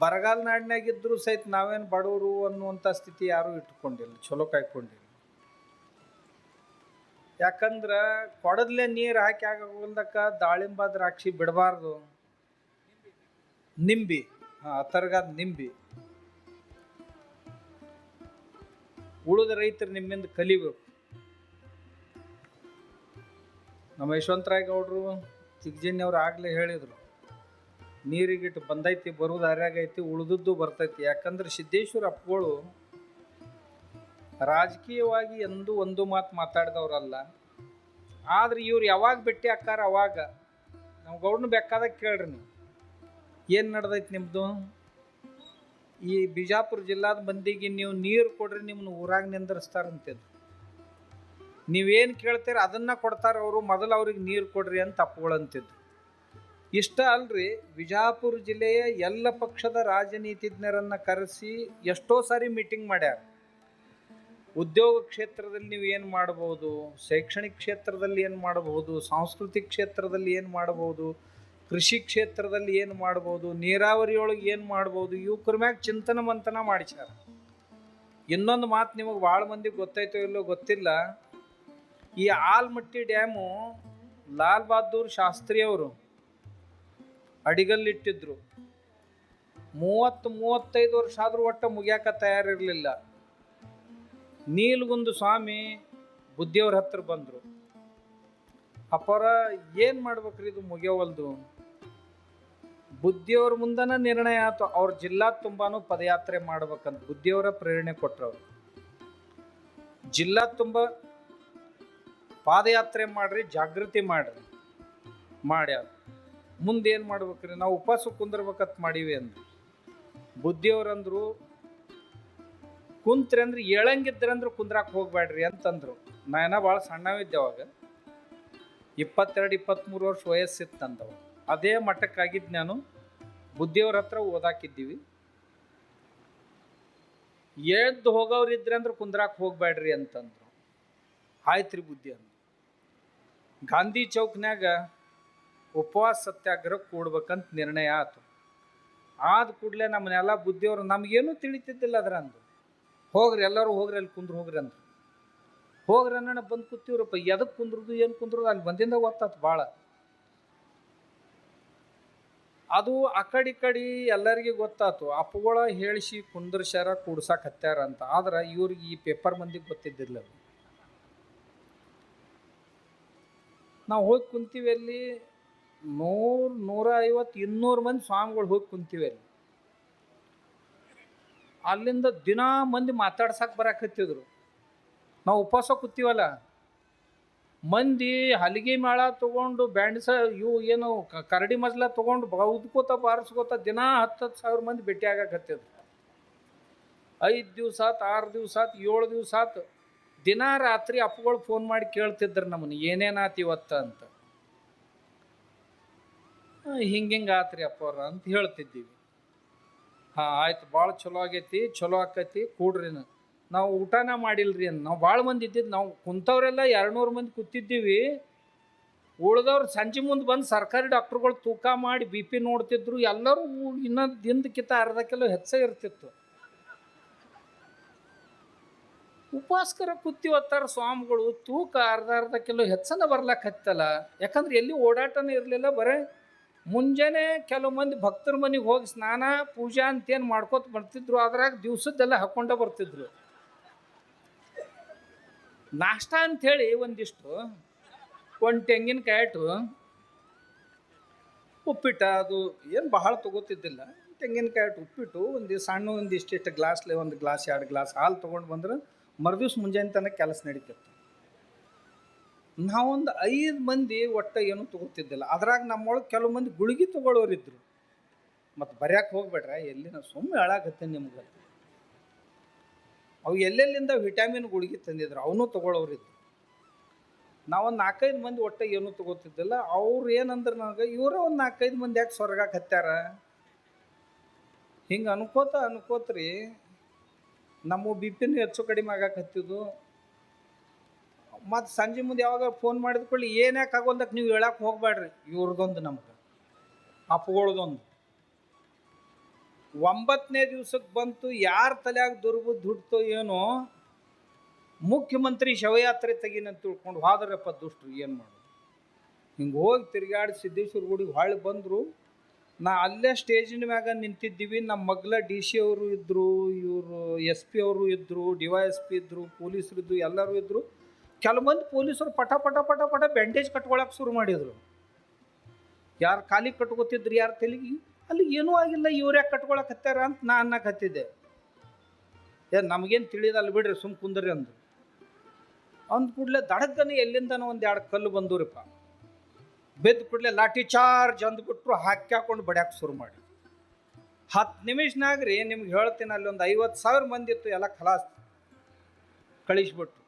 ಬರಗಾಲ ನಾಡಿನಾಗಿದ್ದರೂ ಸಹಿತ ನಾವೇನು ಬಡವರು ಅನ್ನುವಂಥ ಸ್ಥಿತಿ ಯಾರೂ ಇಟ್ಕೊಂಡಿಲ್ಲ ಚಲೋ ಕಾಯ್ಕೊಂಡಿಲ್ಲ. ಯಾಕಂದ್ರೆ ಕೊಡದ್ಲೆ ನೀರು ಹಾಕಿ ಆಗೋಲ್ದಕ್ಕ ದಾಳಿಂಬ, ದ್ರಾಕ್ಷಿ ಬಿಡಬಾರ್ದು. ನಿಂಬಿ, ಹಾಂ ತರಗ ನಿಂಬಿ. ಉಳಿದ ರೈತರು ನಿಮ್ಮಿಂದ ಕಲಿಬೇಕು. ನಮ್ಮ ಯಶವಂತರಾಯ್ ಗೌಡ್ರು ಅವ್ರು ಆಗಲೇ ಹೇಳಿದರು. ನೀರಿಗಿಟ್ಟು ಬಂದೈತಿ, ಬರುವುದು ಐತಿ ಉಳಿದದ್ದು ಬರ್ತೈತಿ. ಯಾಕಂದ್ರೆ ಸಿದ್ದೇಶ್ವರ ಅಪ್ಪಗಳು ರಾಜಕೀಯವಾಗಿ ಎಂದೂ ಒಂದು ಮಾತು ಮಾತಾಡಿದವರಲ್ಲ. ಆದ್ರೆ ಇವ್ರು ಯಾವಾಗ ಭೇಟಿ ಹಾಕಾರ ಅವಾಗ ನಮ್ಮ ಗೌಡ್ನ ಬೇಕಾದಾಗ ಕೇಳ್ರಿ ನೀವು. ಏನು ನಡೆದೈತಿ ನಿಮ್ಮದು ಈ ಬಿಜಾಪುರ ಜಿಲ್ಲಾದ ಮಂದಿಗೆ ನೀವು ನೀರು ಕೊಡ್ರಿ ನಿಮ್ಮನ್ನ ಊರಾಗ ನಿಂದಿರಿಸ್ತಾರಂತಿದ್ದು ನೀವೇನು ಕೇಳ್ತೀರ ಅದನ್ನ ಕೊಡ್ತಾರೆ ಅವರು, ಮೊದಲು ಅವ್ರಿಗೆ ನೀರು ಕೊಡ್ರಿ ಅಂತ ಅಪ್ಪಗಳಂತಿದ್ದು ಇಷ್ಟ ಅಲ್ರಿ, ಬಿಜಾಪುರ ಜಿಲ್ಲೆಯ ಎಲ್ಲ ಪಕ್ಷದ ರಾಜನೀತಿಜ್ಞರನ್ನ ಕರೆಸಿ ಎಷ್ಟೋ ಸಾರಿ ಮೀಟಿಂಗ್ ಮಾಡ್ಯಾರ. ಉದ್ಯೋಗ ಕ್ಷೇತ್ರದಲ್ಲಿ ನೀವು ಏನು ಮಾಡಬಹುದು ಶೈಕ್ಷಣಿಕ ಕ್ಷೇತ್ರದಲ್ಲಿ ಏನು ಮಾಡಬಹುದು ಸಾಂಸ್ಕೃತಿಕ ಕ್ಷೇತ್ರದಲ್ಲಿ ಏನು ಮಾಡಬಹುದು ಕೃಷಿ ಕ್ಷೇತ್ರದಲ್ಲಿ ಏನು ಮಾಡ್ಬೋದು ನೀರಾವರಿಯೊಳಗೆ ಏನು ಮಾಡ್ಬೋದು ಯುವಕರ ಮ್ಯಾಗ ಚಿಂತನ ಮಂಥನ ಮಾಡಿಸ್ಯಾರ. ಇನ್ನೊಂದು ಮಾತು ನಿಮಗೆ ಭಾಳ ಮಂದಿಗೆ ಗೊತ್ತಾಯ್ತೋ ಇಲ್ಲೋ ಗೊತ್ತಿಲ್ಲ. ಈ ಆಲ್ಮಟ್ಟಿ ಡ್ಯಾಮು ಲಾಲ್ ಬಹದ್ದೂರ್ ಶಾಸ್ತ್ರಿ ಅವರು ಅಡಿಗಲ್ಲಿಟ್ಟಿದ್ರು. ಮೂವತ್ತು, ಮೂವತ್ತೈದು ವರ್ಷ ಆದರೂ ಒಟ್ಟ ಮುಗಿಯಾಕ ತಯಾರಿರಲಿಲ್ಲ. ನೀಲ್ಗುಂದು ಸ್ವಾಮಿ ಬುದ್ಧಿಯವ್ರ ಹತ್ರ ಬಂದರು. ಅಪ್ಪರ ಏನು ಮಾಡ್ಬೇಕ್ರಿ ಇದು ಮುಗಿಯವಲ್ದು? ಬುದ್ಧಿಯವ್ರ ಮುಂದನ ನಿರ್ಣಯ ಆಯ್ತು ಅವ್ರ ಜಿಲ್ಲಾ ತುಂಬಾನು ಪದಯಾತ್ರೆ ಮಾಡ್ಬೇಕಂತ ಬುದ್ಧಿಯವರ ಪ್ರೇರಣೆ ಕೊಟ್ಟರು ಜಿಲ್ಲಾ ತುಂಬ ಪಾದಯಾತ್ರೆ ಮಾಡ್ರಿ, ಜಾಗೃತಿ ಮಾಡ್ರಿ, ಮಾಡ್ಯಾರ. ಮುಂದೆ ಏನು ಮಾಡ್ಬೇಕ್ರಿ? ನಾವು ಉಪವಾಸ ಕುಂದಿರ್ಬೇಕಂತ ಮಾಡೀವಿ ಅಂದ್ರು. ಬುದ್ಧಿಯವರಂದ್ರು ಕುಂತ್ರಿ ಅಂದ್ರೆ ಏಳಂಗಿದ್ರಂದ್ರೆ ಕುಂದ್ರಾಕ್ ಹೋಗ್ಬೇಡ್ರಿ ಅಂತಂದ್ರು. ಏನ ಭಾಳ ಸಣ್ಣವಿದ್ದೆ ಅವಾಗ. ಇಪ್ಪತ್ತೆರಡು ಇಪ್ಪತ್ತ್ಮೂರು ವರ್ಷ ವಯಸ್ಸಿತ್ತಂದವು ಅದೇ ಮಟ್ಟಕ್ಕಾಗಿದ್ದು ನಾನು ಬುದ್ಧಿಯವ್ರ ಹತ್ರ ಓದಾಕಿದ್ದೀವಿ. ಎದ್ದು ಹೋಗೋರು ಇದ್ರೆ ಅಂದ್ರೆ ಕುಂದ್ರಾಕ್ ಹೋಗ್ಬೇಡ್ರಿ ಅಂತಂದ್ರು. ಆಯ್ತ್ರಿ ಬುದ್ಧಿ ಅಂದ್ರು. ಗಾಂಧಿ ಚೌಕ್ನ್ಯಾಗ ಉಪವಾಸ ಸತ್ಯಾಗ್ರಹ ಕೂಡ್ಬೇಕಂತ ನಿರ್ಣಯ ಆಯಿತು ಆದ ಕೂಡಲೇ ನಮ್ಮನ್ನೆಲ್ಲ ಬುದ್ಧಿಯವರು ನಮಗೇನು ತಿಳಿತಿದ್ದಿಲ್ಲ ಅದ್ರಂದು. ಹೋಗ್ರಿ, ಎಲ್ಲರೂ ಹೋಗ್ರಿ, ಅಲ್ಲಿ ಕುಂದ್ರು ಹೋಗ್ರಿ ಅಂದ್ರು. ಹೋಗ್ರಿ ಅನ್ನ ಬಂದು ಕೂತೀವ್ರಪ್ಪ ಎದಕ್ಕೆ ಕುಂದ್ರದು, ಏನು ಕುಂದ್ರದು, ಅಲ್ಲಿ ಬಂದಿಂದ ಗೊತ್ತಾತು ಭಾಳ. ಅದು ಆ ಕಡೆ ಕಡೆ ಎಲ್ಲರಿಗೆ ಗೊತ್ತಾತು. ಅಪ್ಪುಗಳ ಹೇಳಿಸಿ ಕುಂದ್ರಸ್ಯಾರ ಕೂಡ್ಸಕ್ಕೆ ಹತ್ಯಾರ ಅಂತ. ಆದ್ರೆ ಇವ್ರಿಗೆ ಈ ಪೇಪರ್ ಮಂದಿಗೆ ಗೊತ್ತಿದ್ದಿಲ್ಲ ಅದು. ನಾವು ಹೋಗಿ ಕುಂತೀವಿ ಅಲ್ಲಿ ನೂರು ನೂರ ಐವತ್ತು ಇನ್ನೂರು ಮಂದಿ ಸ್ವಾಮಿಗಳು ಹೋಗಿ ಕುಂತೀವಿ ಅಲ್ಲಿ. ಅಲ್ಲಿಂದ ದಿನಾ ಮಂದಿ ಮಾತಾಡ್ಸಕ್ಕೆ ಬರಕತ್ತಿದ್ರು. ನಾವು ಉಪವಾಸ ಕೂತೀವಲ್ಲ. ಮಂದಿ ಹಲಿಗೆ ಮೇಳ ತೊಗೊಂಡು ಬ್ಯಾಂಡ್ಸ ಇವು ಏನು ಕರಡಿ ಮಜಲ ತೊಗೊಂಡು ಬೌದ್ಕೋತ ಬಾರಿಸ್ಕೋತ ದಿನ ಹತ್ತು ಹತ್ತು ಸಾವಿರ ಮಂದಿ ಭೇಟಿ ಆಗಕತ್ತಿದ್ರು. ಐದು ದಿವ್ಸ ಆತು ಆರು ದಿವ್ಸ ಏಳು ದಿವ್ಸ ಆತು ದಿನ ರಾತ್ರಿ ಅಪ್ಪಗಳು ಫೋನ್ ಮಾಡಿ ಕೇಳ್ತಿದ್ರು ನಮ್ಮನ್ನು, ಏನೇನಾತು ಇವತ್ತು ಅಂತ ಹಿಂಗೆ ಹಿಂಗೆ ಆತ್ರಿ ಅಪ್ಪವ್ರ ಅಂತ ಹೇಳ್ತಿದ್ದೀವಿ. ಹಾಂ, ಆಯ್ತು ಭಾಳ ಚಲೋ ಆಗೈತಿ, ಚಲೋ ಆಕೈತಿ, ಕೂಡ್ರಿ ನಾವು ಊಟನ ಮಾಡಿಲ್ರಿ ಅಂತ ನಾವು ಭಾಳ ಮಂದಿ ಇದ್ದಿದ್ದು ನಾವು ಕುಂತವ್ರೆಲ್ಲ ಎರಡುನೂರು ಮಂದಿ ಕೂತಿದ್ದೀವಿ. ಉಳ್ದವ್ರು ಸಂಜೆ ಮುಂದೆ ಬಂದು ಸರ್ಕಾರಿ ಡಾಕ್ಟ್ರುಗಳು ತೂಕ ಮಾಡಿ ಬಿ ಪಿ ನೋಡ್ತಿದ್ರು. ಎಲ್ಲರೂ ಇನ್ನೂ ದಿನದಕ್ಕಿಂತ ಅರ್ಧ ಕಿಲೋ ಹೆಚ್ಚೇ ಇರ್ತಿತ್ತು. ಉಪವಾಸ್ಕರ ಕೂತಿವತ್ತಾರ ಸ್ವಾಮಿಗಳು ತೂಕ ಅರ್ಧ ಅರ್ಧ ಕಿಲೋ ಹೆಚ್ಚನ ಬರ್ಲಾಕತ್ತಲ್ಲ ಯಾಕಂದ್ರೆ ಎಲ್ಲಿ ಓಡಾಟನೇ ಇರಲಿಲ್ಲ, ಬರೇ ಮುಂಜಾನೆ ಕೆಲವು ಮಂದಿ ಭಕ್ತರ ಮನೆಗೆ ಹೋಗಿ ಸ್ನಾನ, ಪೂಜಾ ಅಂತೇನು ಮಾಡ್ಕೋತ ಬರ್ತಿದ್ರು, ಅದ್ರಾಗ ದಿವಸದ್ದೆಲ್ಲ ಹಾಕೊಂಡ ಬರ್ತಿದ್ರು. ನಾಷ್ಟ ಅಂಥೇಳಿ ಒಂದಿಷ್ಟು, ಒಂದು ತೆಂಗಿನಕಾಯಿ ಇಟ್ಟು, ಉಪ್ಪಿಟ್ಟ ಅದು ಏನು ಬಹಳ ತಗೋತಿದ್ದಿಲ್ಲ. ತೆಂಗಿನಕಾಯಿ ಇಟ್ಟು ಉಪ್ಪಿಟ್ಟು, ಒಂದು ಸಣ್ಣ ಒಂದು ಇಷ್ಟಿಷ್ಟು ಗ್ಲಾಸ್ಲೆ ಒಂದು ಗ್ಲಾಸ್ ಎರಡು ಗ್ಲಾಸ್ ಹಾಲು ತೊಗೊಂಡು ಬಂದ್ರೆ ಮರುದಿವ್ಸ ಮುಂಜಾನೆ ತನಕ ಕೆಲಸ ನಡೀತಿತ್ತು. ನಾವೊಂದು ಐದು ಮಂದಿ ಒಟ್ಟು ಏನೂ ತಗೋತಿದ್ದಿಲ್ಲ. ಅದ್ರಾಗ ನಮ್ಮೊಳಗೆ ಕೆಲವು ಮಂದಿ ಗುಳಿಗೆ ತಗೊಳ್ಳೋರಿದ್ರು ಮತ್ತು ಬರ್ಯಾಕೆ ಹೋಗ್ಬೇಡ್ರ ನಾವು ಸುಮ್ಮನೆ ಹೇಳಾಕತ್ತೀನಿ ನಿಮ್ಗೆ. ಅವು ಎಲ್ಲೆಲ್ಲಿಂದ ವಿಟಾಮಿನ್ ಗುಳಿಗೆ ತಂದಿದ್ರು, ಅವನು ತಗೊಳ್ಳೋರಿದ್ರು ನಾವೊಂದು ನಾಲ್ಕೈದು ಮಂದಿ ಒಟ್ಟು ಏನು ತಗೋತಿದ್ದಿಲ್ಲ. ಅವ್ರು ಏನಂದ್ರೆ ನನಗೆ, ಇವರ ಒಂದು ನಾಲ್ಕೈದು ಮಂದಿ ಯಾಕೆ ಸ್ವರ್ಗಕ್ಕೆ ಹತ್ಯಾರ? ಹಿಂಗೆ ಅನ್ಕೋತ ಅನ್ಕೋತ್ರಿ. ನಮ್ಮ ಬಿ ಪಿನೂ ಹೆಚ್ಚು ಕಡಿಮೆ ಆಗಕ್ಕೆ ಹತ್ತಿದ್ದು. ಮತ್ತು ಸಂಜೆ ಮುಂದೆ ಯಾವಾಗ ಫೋನ್ ಮಾಡಿದ ಕೂಡಲೇ ಏನ್ಯಾಕೆ ಆಗೋಲ್ದಕ್ಕೆ ನೀವು ಹೇಳಕ್ಕೆ ಹೋಗ್ಬೇಡ್ರಿ ಇವ್ರದೊಂದು ನಮ್ಗೆ. ಅಪ್ಪಗಳದೊಂದು. ಒಂಬತ್ತನೇ ದಿವ್ಸಕ್ಕೆ ಬಂತು, ಯಾರ ತಲೆಯಾಗ ದುರ್ಬು ದುಡ್ತೋ ಏನೋ, ಮುಖ್ಯಮಂತ್ರಿ ಶವಯಾತ್ರೆ ತೆಗಿನಂತ ತಿಳ್ಕೊಂಡು ಹೋದ್ರಪ್ಪ ದುಷ್ಟ್ರು, ಏನು ಮಾಡೋದು? ಹಿಂಗೆ ಹೋಗಿ ತಿರುಗಾಡಿ ಸಿದ್ದೇಶ್ವರ ಗುಡಿಗೆ ಹೊಳ್ಳಿ ಬಂದರು. ನಾ ಅಲ್ಲೇ ಸ್ಟೇಜಿನ ಮ್ಯಾಗ ನಿಂತಿದ್ದೀವಿ. ನಮ್ಮ ಮಗ್ಲ ಡಿ ಸಿ ಅವರು ಇದ್ದರು ಇವರು ಎಸ್ ಪಿ ಅವರು ಇದ್ದರು ಡಿ ವೈ ಎಸ್ ಪಿ ಇದ್ದರು ಪೊಲೀಸರು ಇದ್ದರು ಎಲ್ಲರೂ ಇದ್ದರು ಕೆಲವು ಮಂದಿ ಪೊಲೀಸರು ಪಟ ಪಟ ಪಟ ಪಟ ಬ್ಯಾಂಡೇಜ್ ಕಟ್ಕೊಳಕ್ಕೆ ಶುರು ಮಾಡಿದರು. ಯಾರು ಖಾಲಿ ಕಟ್ಕೋತಿದ್ರು ಯಾರು ತಲೆಗೆ, ಅಲ್ಲಿ ಏನೂ ಆಗಿಲ್ಲ, ಇವ್ರು ಯಾಕೆ ಕಟ್ಕೊಳಕತ್ತಾರ ಅಂತ ನಾ ಅನ್ನಕ್ಕೆ ಹತ್ತಿದ್ದೆ. ಏ, ನಮಗೇನು ತಿಳಿದಲ್ಲ ಬಿಡ್ರಿ, ಸುಮ್ ಕುಂದ್ರಿ ಅಂದರು ಅಂದ ಕೂಡಲೇ ದಡಕ್ಕನೆ ಎಲ್ಲಿಂದನೋ ಒಂದು ಎರಡು ಕಲ್ಲು ಬಂದೂರಿಪ್ಪ. ಬಿದ್ದ ಕೂಡಲೇ ಲಾಠಿ ಚಾರ್ಜ್ ಅಂದ್ಬಿಟ್ರು ಹಾಕ್ಯಾಕೊಂಡು ಬಡ್ಯಾಕೆ ಶುರು ಮಾಡಿ. ಹತ್ತು ನಿಮಿಷನಾಗ್ರಿ ನಿಮ್ಗೆ ಹೇಳ್ತೀನಿ ಅಲ್ಲಿ ಒಂದು ಐವತ್ತು ಸಾವಿರ ಮಂದಿ ಇತ್ತು ಎಲ್ಲ ಖಲಾಸ್ ಕಳಿಸ್ಬಿಟ್ರು.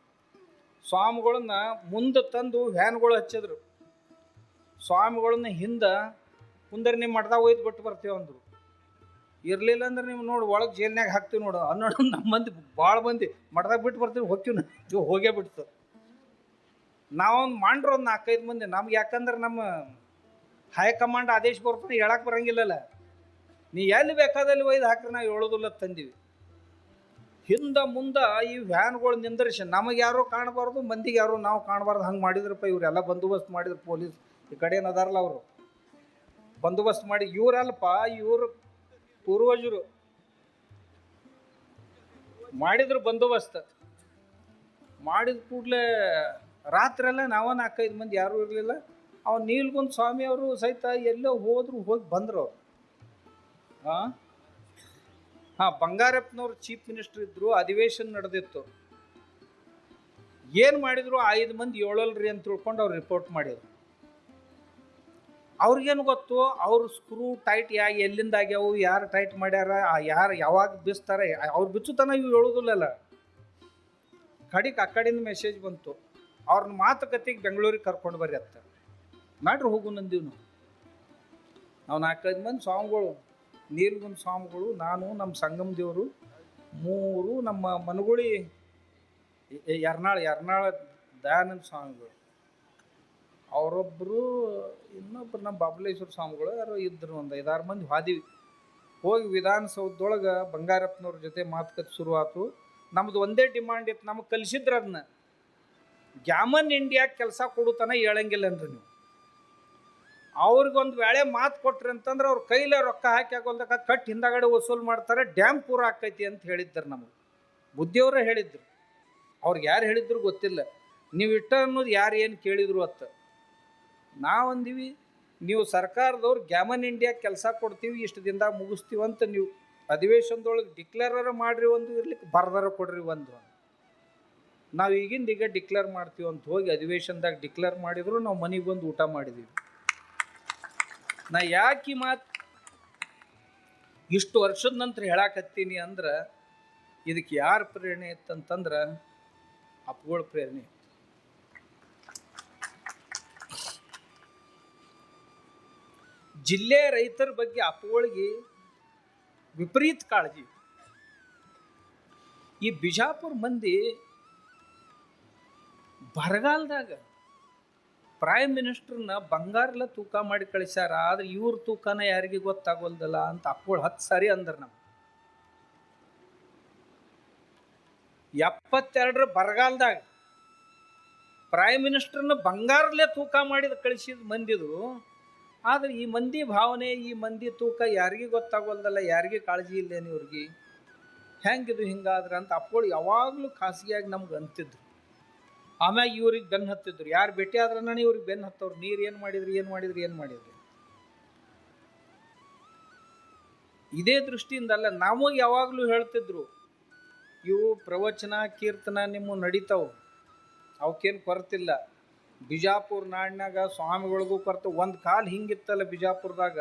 ಸ್ವಾಮಿಗಳನ್ನ ಮುಂದೆ ತಂದು ವ್ಯಾನ್ಗಳು ಹಚ್ಚಿದ್ರು. ಸ್ವಾಮಿಗಳನ್ನ ಹಿಂದೆ ಮುಂದರೆ ನಿಮ್ಮ ಮಠದಾಗ ಒಯ್ದು ಬಿಟ್ಟು ಬರ್ತೀವಿ ಅಂದರು. ಇರಲಿಲ್ಲ ಅಂದ್ರೆ ನೀವು ನೋಡಿ, ಒಳಗೆ ಜೈಲ್ನಾಗ ಹಾಕ್ತೀವಿ ನೋಡು. ಅನ್ನೋಣ ನಮ್ಮ ಮಂದಿ ಭಾಳ ಮಂದಿ ಮಠದಾಗ ಬಿಟ್ಟು ಬರ್ತೀವಿ, ಹೋಗ್ತೀವಿ ನಾವು. ಹೋಗೇ ಬಿಡ್ತು. ನಾವೊಂದು ಮಾಡ್ರು ಒಂದು ನಾಲ್ಕೈದು ಮಂದಿ. ನಮ್ಗೆ ಯಾಕಂದ್ರೆ ನಮ್ಮ ಹೈಕಮಾಂಡ್ ಆದೇಶ ಬರ್ತದೆ ಹೇಳಕ್ಕೆ ಬರಂಗಿಲ್ಲಲ್ಲ. ನೀ ಎಲ್ಲಿ ಬೇಕಾದಲ್ಲಿ ಒಯ್ದು ಹಾಕ್ರೆ, ನಾವು ಹೇಳೋದಿಲ್ಲ ತಂದೀವಿ. ಹಿಂದೆ ಮುಂದೆ ಈ ವ್ಯಾನ್ಗಳು ನಿಂದ್ರಿಸಿ, ನಮಗೆ ಯಾರೂ ಕಾಣಬಾರ್ದು, ಮಂದಿಗೆ ಯಾರು ನಾವು ಕಾಣಬಾರ್ದು ಹಂಗೆ ಮಾಡಿದ್ರಪ್ಪ, ಇವರೆಲ್ಲ ಬಂದೋಬಸ್ತ್ ಮಾಡಿದ್ರು ಪೊಲೀಸ್. ಈ ಕಡೆ ಏನದಾರಲ್ಲ ಅವರು? ಬಂದೋಬಸ್ತ್ ಮಾಡಿ ಇವರಲ್ಪ ಇವರು ಪೂರ್ವಜರು ಮಾಡಿದ್ರು ಬಂದೋಬಸ್ತ್. ಮಾಡಿದ ಕೂಡಲೇ ರಾತ್ರೆಲ್ಲ ನಾವ ನಾಲ್ಕೈದು ಮಂದಿ ಯಾರೂ ಇರಲಿಲ್ಲ. ಅವ್ನು ನೀಲ್ಗುಂದ್ ಸ್ವಾಮಿ ಅವರು ಸಹಿತ ಎಲ್ಲೋ ಹೋದ್ರು, ಹೋಗಿ ಬಂದರು ಅವ್ರು. ಹಾಂ ಹಾಂ, ಬಂಗಾರಪ್ಪನವ್ರು ಚೀಫ್ ಮಿನಿಸ್ಟರ್ ಇದ್ರು, ಅಧಿವೇಶನ ನಡೆದಿತ್ತು. ಏನು ಮಾಡಿದ್ರು? ಐದು ಮಂದಿ ಏಳಲ್ರಿ ಅಂತ ತಿಳ್ಕೊಂಡು ಅವ್ರು ರಿಪೋರ್ಟ್ ಮಾಡಿದ್ರು. ಅವ್ರಿಗೇನು ಗೊತ್ತು? ಅವ್ರು ಸ್ಕ್ರೂ ಟೈಟ್ ಯಾ, ಎಲ್ಲಿಂದ ಆಗ್ಯಾವು, ಯಾರು ಟೈಟ್ ಮಾಡ್ಯಾರ ಯಾರು ಯಾವಾಗ ಬಿಸ್ತಾರೆ, ಅವ್ರು ಬಿಚ್ಚುತನ ಇವು ಹೇಳೋದಿಲ್ಲಲ್ಲ ಕಡಿಗೆ ಆ ಕಡೆಯಿಂದ ಮೆಸೇಜ್ ಬಂತು. ಅವ್ರನ್ನ ಮಾತುಕತೆಗೆ ಬೆಂಗಳೂರಿಗೆ ಕರ್ಕೊಂಡು ಬರ್ರಿ ಅತ್ತ ಮಾಡ್ರಿ ಹೋಗು ನಂದೀವಿ ನಾವು ನಾವು ನಾಲ್ಕೈದು ಮಂದಿ ಸ್ವಾಮಿಗಳು ನೀಲ್ಗುಂದ್ ಸ್ವಾಮಿಗಳು, ನಾನು ನಮ್ಮ ಸಂಗಮ ದೇವರು, ಮೂರು ನಮ್ಮ ಮನಗುಳಿ ಎರ್ನಾಳ್ ಎರ್ನಾಳ ದಯಾನಂದ ಸ್ವಾಮಿಗಳು. ಅವರೊಬ್ಬರು ಇನ್ನೊಬ್ರು ನಮ್ಮ ಬಾಬಲೇಶ್ವರ ಸ್ವಾಮಿಗಳು, ಯಾರೋ ಇದ್ರು ಒಂದು ಐದಾರು ಮಂದಿ ಹಾದಿವಿ ಹೋಗಿ ವಿಧಾನಸೌಧದೊಳಗೆ ಬಂಗಾರಪ್ಪನವ್ರ ಜೊತೆ ಮಾತುಕತೆ ಶುರುವಾತು. ನಮ್ದು ಒಂದೇ ಡಿಮಾಂಡ್ ಇತ್ತು, ನಮಗೆ ಕಲಿಸಿದ್ರೆ ಅದನ್ನ ಗ್ಯಾಮನ್ ಇಂಡಿಯಾ ಕೆಲಸ ಕೊಡುತ್ತಾನೆ ಹೇಳಂಗಿಲ್ಲ ನೀವು. ಅವ್ರಿಗೊಂದು ವೇಳೆ ಮಾತು ಕೊಟ್ರಿ ಅಂತಂದ್ರೆ ಅವ್ರ ಕೈಲೇ ರೊಕ್ಕ ಹಾಕಿ ಹಾಕೋಲ್ದಕ್ಕ ಕಟ್ ಹಿಂದಗಡೆ ವಸೂಲು ಮಾಡ್ತಾರೆ, ಡ್ಯಾಮ್ ಪೂರ ಆಕೈತಿ ಅಂತ ಹೇಳಿದ್ರು ನಮಗೆ. ಬುದ್ಧಿಯವರೇ ಹೇಳಿದ್ರು. ಅವ್ರಿಗೆ ಯಾರು ಹೇಳಿದ್ರು ಗೊತ್ತಿಲ್ಲ. ನೀವು ಇಟ್ಟ ಅನ್ನೋದು ಯಾರು ಏನು ಕೇಳಿದ್ರು ಅತ್ತ. ನಾವಂದೀವಿ ನೀವು ಸರ್ಕಾರದವ್ರು ಗ್ಯಾಮನ್ ಇಂಡಿಯಾ ಕೆಲಸ ಕೊಡ್ತೀವಿ, ಇಷ್ಟು ದಿನದಾಗ ಮುಗಿಸ್ತೀವಿ ಅಂತ ನೀವು ಅಧಿವೇಶನದೊಳಗೆ ಡಿಕ್ಲೇರರ ಮಾಡ್ರಿ ಒಂದು, ಇರ್ಲಿಕ್ಕೆ ಬರ್ದಾರ ಕೊಡ್ರಿ ಒಂದು ನಾವು ಈಗಿಂದ ಈಗ ಡಿಕ್ಲೇರ್ ಮಾಡ್ತೀವಿ ಅಂತ ಹೋಗಿ ಅಧಿವೇಶನದಾಗ ಡಿಕ್ಲೇರ್ ಮಾಡಿದ್ರು, ನಾವು ಮನೆಗೆ ಬಂದು ಊಟ ಮಾಡಿದೀವಿ. ನಾ ಯಾಕೆ ಮಾತು ಇಷ್ಟು ವರ್ಷದ ನಂತರ ಹೇಳಾಕತ್ತೀನಿ ಅಂದ್ರೆ ಇದಕ್ಕೆ ಯಾರ ಪ್ರೇರಣೆ ಇತ್ತಂತಂದ್ರೆ ಅಪ್ಪಗಳ ಪ್ರೇರಣೆ. ಜಿಲ್ಲೆ ರೈತರ ಬಗ್ಗೆ ಅಪ್ಪಗಳಿಗೆ ವಿಪರೀತ ಕಾಳಜಿ ಈ ಬಿಜಾಪುರ ಮಂದಿ ಬರಗಾಲದಾಗ ಪ್ರೈಮ್ ಮಿನಿಸ್ಟರ್ನ ಬಂಗಾರಲ್ಲ ತೂಕ ಮಾಡಿ ಕಳಿಸ್ಯಾರ, ಆದ್ರೆ ಇವ್ರ ತೂಕನ ಯಾರಿಗೆ ಗೊತ್ತಾಗೋಲ್ದಲ್ಲ ಅಂತ ಅಪ್ಪಗಳು ಹತ್ತು ಸಾರಿ ಅಂದ್ರೆ ನಮ್ಗೆ. ಎಪ್ಪತ್ತೆರಡರ ಬರಗಾಲದಾಗ ಪ್ರೈಮ್ ಮಿನಿಸ್ಟರ್ನ ಬಂಗಾರಲ್ಲೇ ತೂಕ ಮಾಡಿದ ಕಳಿಸಿದ ಮಂದಿದು, ಆದ್ರೆ ಈ ಮಂದಿ ಭಾವನೆ, ಈ ಮಂದಿ ತೂಕ ಯಾರಿಗೆ ಗೊತ್ತಾಗೋಲ್ದಲ್ಲ, ಯಾರಿಗೆ ಕಾಳಜಿ ಇಲ್ಲೇನು ಇವ್ರಿಗೆ? ಹೆಂಗಿದು ಹಿಂಗಾದ್ರೆ ಅಂತ ಅಪ್ಪಗಳು ಯಾವಾಗಲೂ ಖಾಸಗಿಯಾಗಿ ನಮ್ಗೆ ಅಂತಿದ್ರು. ಆಮ್ಯಾಗ ಇವ್ರಿಗೆ ಬೆನ್ನು ಹತ್ತಿದ್ರು. ಯಾರು ಭೇಟಿ ಆದ್ರನ್ನ ಇವ್ರಿಗೆ ಬೆನ್ನು ಹತ್ತವ್ರು ನೀರು ಏನು ಮಾಡಿದ್ರು ಏನು ಮಾಡಿದ್ರು ಏನು ಮಾಡಿದ್ರು? ಇದೇ ದೃಷ್ಟಿಯಿಂದಲ್ಲ ನಾವು ಯಾವಾಗಲೂ ಹೇಳ್ತಿದ್ರು, ಇವು ಪ್ರವಚನ, ಕೀರ್ತನ ನಿಮ್ಮ ನಡೀತಾವು. ಅವಕ್ಕೇನು ಕೊರತಿಲ್ಲ. ಬಿಜಾಪುರ ನಾಡಿನಾಗ ಸ್ವಾಮಿಗಳಿಗೂ ಕೊರತೆ. ಒಂದು ಕಾಲ ಹಿಂಗಿತ್ತಲ್ಲ ಬಿಜಾಪುರದಾಗ.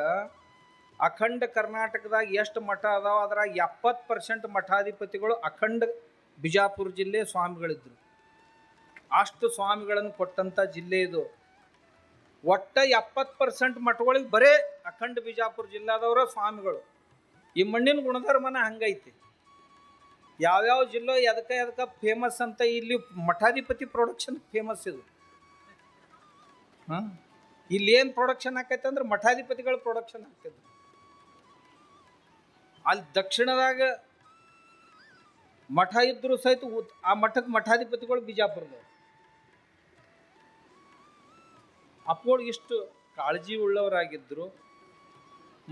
ಅಖಂಡ ಕರ್ನಾಟಕದಾಗ ಎಷ್ಟು ಮಠ ಅದಾವ, ಅದ್ರಾಗ ಎಪ್ಪತ್ತು ಪರ್ಸೆಂಟ್ ಮಠಾಧಿಪತಿಗಳು ಅಖಂಡ ಬಿಜಾಪುರ ಜಿಲ್ಲೆ ಸ್ವಾಮಿಗಳಿದ್ರು. ಅಷ್ಟು ಸ್ವಾಮಿಗಳನ್ನು ಕೊಟ್ಟಂಥ ಜಿಲ್ಲೆ ಇದು. ಒಟ್ಟ ಎಪ್ಪತ್ತು ಪರ್ಸೆಂಟ್ ಮಠಗಳಿಗೆ ಬರೇ ಅಖಂಡ ಬಿಜಾಪುರ ಜಿಲ್ಲಾದವರ ಸ್ವಾಮಿಗಳು. ಈ ಮಣ್ಣಿನ ಗುಣಧರ್ಮನ ಹಂಗೈತಿ. ಯಾವ್ಯಾವ ಜಿಲ್ಲೆ ಎದಕ್ಕೆ ಎದಕ್ಕೆ ಫೇಮಸ್ ಅಂತ ಇಲ್ಲಿ ಮಠಾಧಿಪತಿ ಪ್ರೊಡಕ್ಷನ್ ಫೇಮಸ್ ಇದು. ಹಾಂ? ಇಲ್ಲಿ ಏನು ಪ್ರೊಡಕ್ಷನ್ ಆಕೈತೆ ಅಂದ್ರೆ ಮಠಾಧಿಪತಿಗಳ ಪ್ರೊಡಕ್ಷನ್ ಆಗ್ತದೆ ಅಲ್ಲಿ ದಕ್ಷಿಣದಾಗ ಮಠ ಇದ್ದರೂ ಸಹಿತ ಆ ಮಠಕ್ಕೆ ಮಠಾಧಿಪತಿಗಳು ಬಿಜಾಪುರದವ್ರು. ಅಪ್ಪಗಳು ಇಷ್ಟು ಕಾಳಜಿ ಉಳ್ಳವರಾಗಿದ್ದರು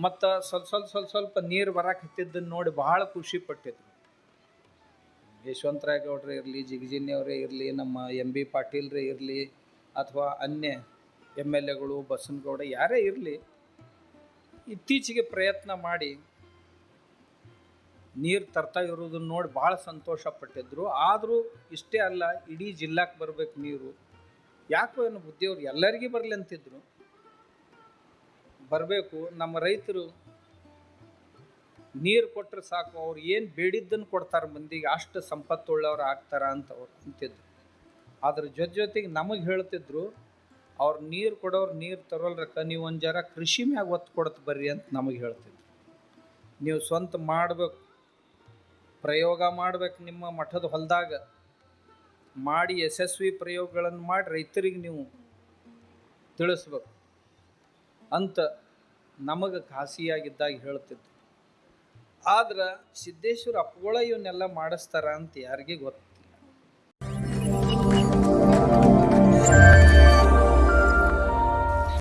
ಮತ್ತು ಸ್ವಲ್ಪ ಸ್ವಲ್ಪ ಸ್ವಲ್ಪ ಸ್ವಲ್ಪ ನೀರು ಬರಕ್ಕೆ ಹತ್ತಿದ್ದನ್ನು ನೋಡಿ ಬಹಳ ಖುಷಿ ಪಟ್ಟಿದ್ರು. ಯಶವಂತರಾಯ ಗೌಡ್ರೆ ಇರಲಿ ಜಿಗಜಿನಿಯವರೇ ಇರಲಿ, ನಮ್ಮ ಎಂ ಬಿ ಪಾಟೀಲ್ರೇ ಇರಲಿ, ಅಥವಾ ಅನ್ಯ ಎಂ ಎಲ್ ಎಗಳು, ಬಸನಗೌಡ ಯಾರೇ ಇರಲಿ, ಇತ್ತೀಚೆಗೆ ಪ್ರಯತ್ನ ಮಾಡಿ ನೀರು ತರ್ತಾ ಇರೋದನ್ನು ನೋಡಿ ಭಾಳ ಸಂತೋಷ ಪಟ್ಟಿದ್ರು. ಆದರೂ ಇಷ್ಟೇ ಅಲ್ಲ, ಇಡೀ ಜಿಲ್ಲಾಕ್ಕೆ ಬರಬೇಕು ನೀರು. ಯಾಕೋ ಏನು ಬುದ್ಧಿಯವ್ರು ಎಲ್ಲರಿಗೂ ಬರಲಿ ಅಂತಿದ್ರು. ಬರಬೇಕು, ನಮ್ಮ ರೈತರು ನೀರು ಕೊಟ್ಟರೆ ಸಾಕು, ಅವ್ರು ಏನು ಬೇಡಿದ್ದನ್ನು ಕೊಡ್ತಾರೆ ಮಂದಿಗೆ, ಅಷ್ಟು ಸಂಪತ್ತುಳ್ಳವ್ರು ಆಗ್ತಾರ ಅಂತ ಅವ್ರು ಅಂತಿದ್ರು. ಅದ್ರ ಜೊತೆ ಜೊತೆಗೆ ನಮಗೆ ಹೇಳ್ತಿದ್ರು, ಅವ್ರು ನೀರು ಕೊಡೋರು ನೀರು ತರೋಲ್ರಕ್ಕ, ನೀವು ಒಂದು ಜರ ಕೃಷಿ ಮ್ಯಾಗ ಒತ್ತು ಕೊಡ್ತು ಬರ್ರಿ ಅಂತ ನಮಗೆ ಹೇಳ್ತಿದ್ರು. ನೀವು ಸ್ವಂತ ಮಾಡಬೇಕು, ಪ್ರಯೋಗ ಮಾಡ್ಬೇಕು ನಿಮ್ಮ ಮಠದ ಹೊಲದಾಗ. ಮಾಡಿ ಯಶಸ್ವಿ ಪ್ರಯೋಗಗಳನ್ನು ಮಾಡಿ ರೈತರಿಗೆ ನೀವು ತಿಳಿಸ್ಬೇಕು. ಅಂತ ನಮಗೆ ಖಾಸಿಯಾಗಿದ್ದಾಗ ಹೇಳ್ತಿದ್ರು ಆದ್ರೆ ಸಿದ್ದೇಶ್ವರ ಅಪ್ಪಗಳ ಇವನ್ನೆಲ್ಲ ಮಾಡಿಸ್ತಾರ ಅಂತ ಯಾರಿಗೆ ಗೊತ್ತು